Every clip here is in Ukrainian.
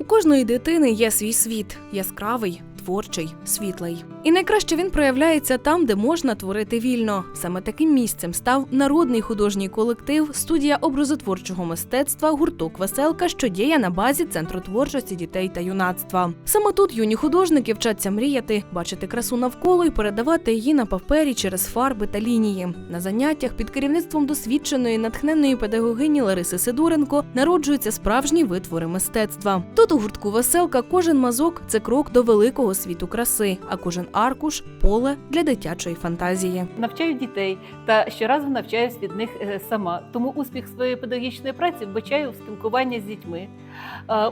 У кожної дитини є свій світ яскравий, творчий, світлий. І найкраще він проявляється там, де можна творити вільно. Саме таким місцем став народний художній колектив, студія образотворчого мистецтва гурток Веселка, що діє на базі центру творчості дітей та юнацтва. Саме тут юні художники вчаться мріяти, бачити красу навколо і передавати її на папері через фарби та лінії. На заняттях під керівництвом досвідченої натхненної педагогині Лариси Сидоренко народжуються справжні витвори мистецтва. Тут у гуртку Веселка кожен мазок це крок до великого світу краси, а кожен аркуш поле для дитячої фантазії. навчаю дітей та щоразу навчаюсь від них е, сама. Тому успіх своєї педагогічної праці вбачаю в спілкуванні з дітьми,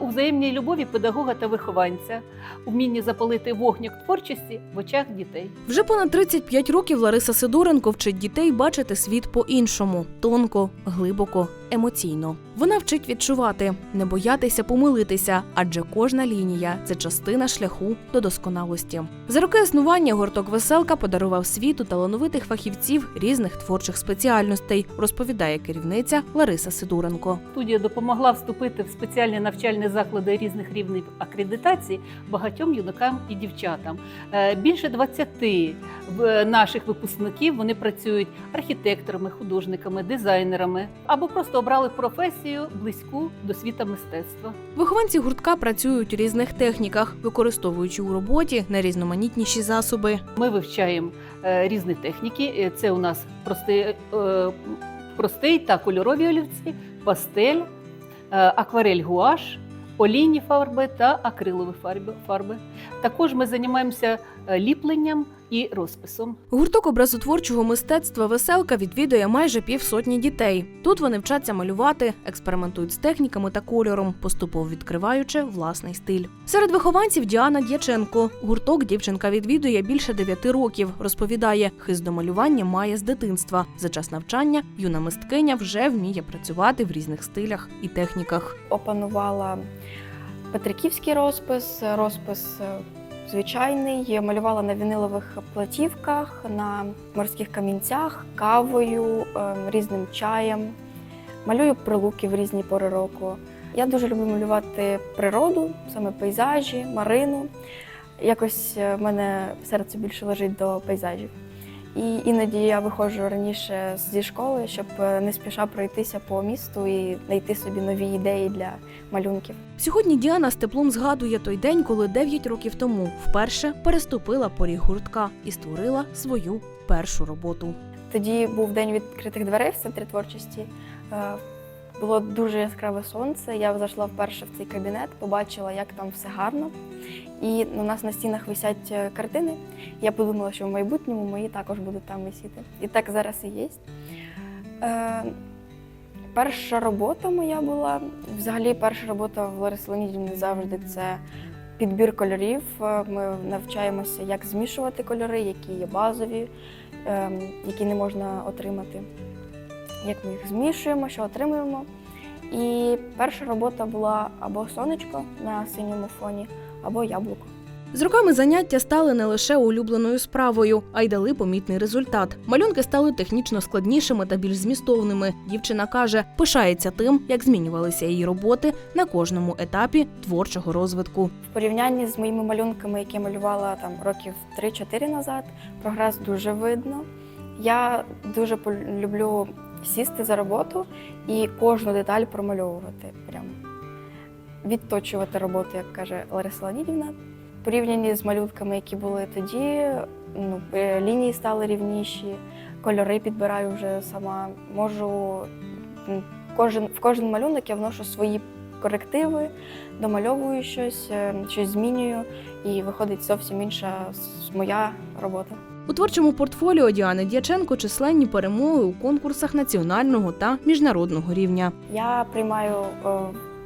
у взаємній любові педагога та вихованця, вмінні запалити вогник творчості в очах дітей. Вже понад 35 років Лариса Сидоренко вчить дітей бачити світ по-іншому тонко, глибоко, емоційно. Вона вчить відчувати, не боятися помилитися, адже кожна лінія це частина шляху до досконалості. За роки існування гурток Веселка подарував світу талановитих фахівців різних творчих спеціальностей, розповідає керівниця Лариса Сидоренко. Студія допомогла вступити в спеціальні навчальні заклади різних рівнів акредитації багатьом юнакам і дівчатам. Е, Більше 20 наших випускників вони працюють архітекторами, художниками, дизайнерами або просто обрали професію близьку до світа мистецтва. Вихованці гуртка працюють у різних техніках, використовуючи у роботі найрізноманітніші засоби. Ми вивчаємо е, різні техніки. Е, Це у нас простий, простий та кольорові олівці, пастель, акварель гуаш, олійні фарби та акрилові фарби. Також ми займаємося е, ліпленням і розписом. Гурток образотворчого мистецтва Веселка відвідує майже півсотні дітей. Тут вони вчаться малювати, експериментують з техніками та кольором, поступово відкриваючи власний стиль. Серед вихованців Діана Дяченко. Гурток дівчинка відвідує більше дев'яти років. Розповідає, хист до малювання має з дитинства. За час навчання юна мисткиня вже вміє працювати в різних стилях і техніках. опанувала петриківський розпис, розпис е, звичайний, малювала на вінилових платівках, на морських камінцях, кавою, е, різним чаєм. Малюю прилуки в різні пори року. Я дуже люблю малювати природу, саме пейзажі, марину. Якось е, в мене серце більше лежить до пейзажів. І іноді я виходжу раніше зі школи, щоб е, не спіша пройтися по місту і знайти собі нові ідеї для малюнків. Сьогодні Діана з теплом згадує той день, коли 9 років тому вперше переступила поріг гуртка і створила свою першу роботу. Тоді був день відкритих дверей в центрі творчості. Е, Було дуже яскраве сонце. Я зайшла вперше в цей кабінет, побачила, як там все гарно. І у нас на стінах висять е, картини. Я подумала, що в майбутньому мої також будуть там висіти. І так зараз і є. Е, перша робота моя була. Взагалі, перша робота в Ларисі Леонідівні завжди це підбір кольорів. Е, Ми навчаємося, як змішувати кольори, які є базові, ем, які не можна отримати. Як ми їх змішуємо, що отримуємо. І перша робота була або сонечко на синьому фоні, або яблуко. З роками заняття стали не лише улюбленою справою, а й дали помітний результат. Малюнки стали технічно складнішими та більш змістовними. Дівчина каже, пишається тим, як змінювалися її роботи на кожному етапі творчого розвитку. В порівнянні з моїми малюнками, які я малювала там років 3-4 назад, прогрес дуже видно. Я дуже люблю сісти за роботу і кожну деталь промальовувати. Прям відточувати роботу, як каже Лариса Леонідівна. В порівнянні з малюнками, які були тоді, ну, е, лінії стали рівніші, кольори підбираю вже сама. Можу кожен, в кожен малюнок я вношу свої корективи, домальовую щось, е, щось змінюю, і виходить зовсім інша моя робота. У творчому портфоліо Діани Дяченко численні перемоги у конкурсах національного та міжнародного рівня. Я приймаю е,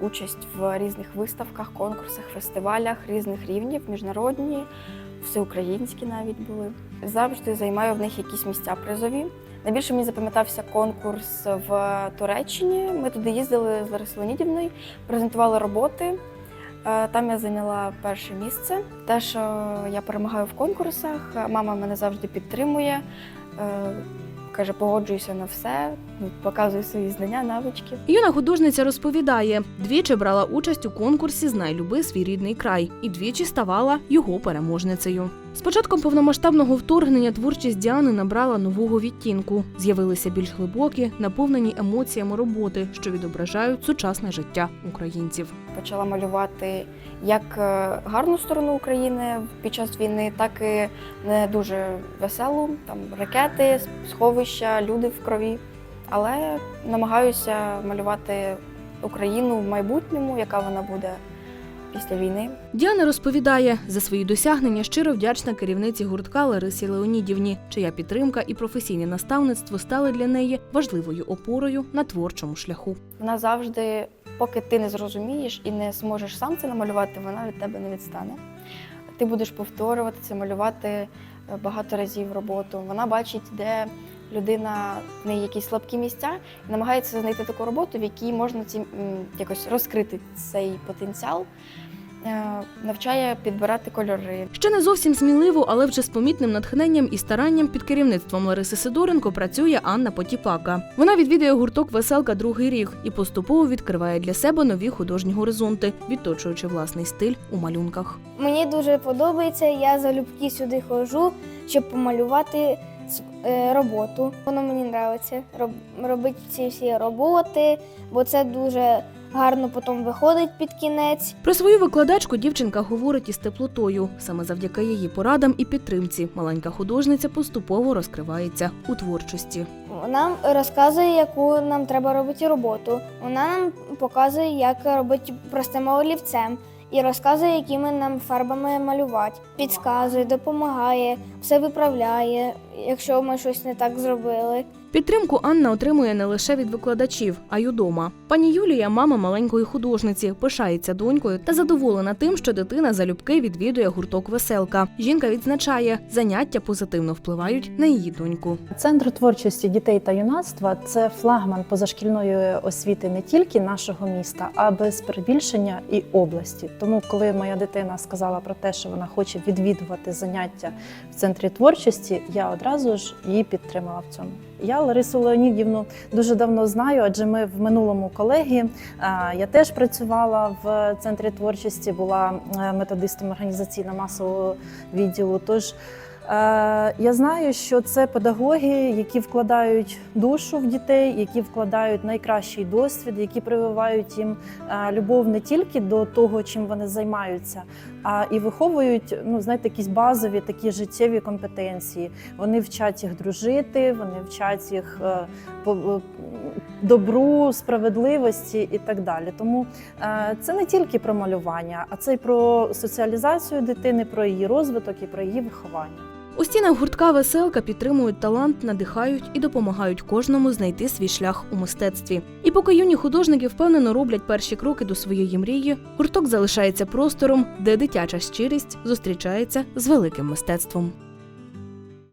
участь в різних виставках, конкурсах, фестивалях різних рівнів, міжнародні, всеукраїнські навіть були. Завжди займаю в них якісь місця призові. Найбільше мені запам'ятався конкурс в Туреччині. Ми туди їздили з Ларисою Леонідівною, презентували роботи. Е, Там я зайняла перше місце. Те, що я перемагаю в конкурсах, мама мене завжди підтримує. Е, каже, погоджуюся на все, ну, показую свої знання, навички. Юна художниця розповідає, двічі брала участь у конкурсі Знай люби свій рідний край і двічі ставала його переможницею. З початком повномасштабного вторгнення творчість Діани набрала нового відтінку. З'явилися більш глибокі, наповнені емоціями роботи, що відображають сучасне життя українців. Почала малювати як е, гарну сторону України під час війни, так і не дуже веселу, там ракети, сховища, люди в крові. Але намагаюся малювати Україну в майбутньому, яка вона буде після війни. Діана розповідає, за свої досягнення щиро вдячна керівниці гуртка Ларисі Леонідівні, чия підтримка і професійне наставництво стали для неї важливою опорою на творчому шляху. Вона завжди, поки ти не зрозумієш і не зможеш сам це намалювати, вона від тебе не відстане. Ти будеш повторювати це, малювати е, багато разів роботу. Вона бачить, де людина в неї якісь слабкі місця, і намагається знайти таку роботу, в якій можна ці, якось розкрити цей потенціал, Е, навчає підбирати кольори, Ще не зовсім сміливо, але вже з помітним натхненням і старанням під керівництвом Лариси Сидоренко працює Анна Потіпака. Вона відвідує гурток Веселка другий рік і поступово відкриває для себе нові художні горизонти, відточуючи власний стиль у малюнках. Мені дуже подобається, я залюбки сюди ходжу, щоб помалювати роботу. Воно мені подобається робити ці всі роботи, бо це дуже гарно потім виходить під кінець. Про свою викладачку дівчинка говорить із теплотою. Саме завдяки її порадам і підтримці маленька художниця поступово розкривається у творчості. Вона розказує, яку нам треба робити роботу. Вона нам показує, як робити простим олівцем. І розказує, якими нам фарбами малювати. Підказує, допомагає, все виправляє, якщо ми щось не так зробили. Підтримку Анна отримує не лише від викладачів, а й удома. Пані Юлія, мама маленької художниці, пишається донькою та задоволена тим, що дитина залюбки відвідує гурток веселка. Жінка відзначає, заняття позитивно впливають на її доньку. Центр творчості дітей та юнацтва це флагман позашкільної освіти не тільки нашого міста, а без перебільшення і області. Тому, коли моя дитина сказала про те, що вона хоче відвідувати заняття в центрі творчості, я одразу ж її підтримала в цьому. Я Ларису Леонідівну дуже давно знаю, адже ми в минулому колеги. Я теж працювала в центрі творчості, була е, методистом організаційно-масового відділу. Тож Е, Я знаю, що це педагоги, які вкладають душу в дітей, які вкладають найкращий досвід, які прививають їм е, любов не тільки до того, чим вони займаються, а і виховують ну, знаєте, якісь базові такі життєві компетенції. Вони вчать їх дружити, вони вчать їх е, е, добру, справедливості і так далі. Тому е, це не тільки про малювання, а це й про соціалізацію дитини, про її розвиток і про її виховання. У стінах гуртка веселка підтримують талант, надихають і допомагають кожному знайти свій шлях у мистецтві. І поки юні художники впевнено роблять перші кроки до своєї мрії, гурток залишається простором, де дитяча щирість зустрічається з великим мистецтвом.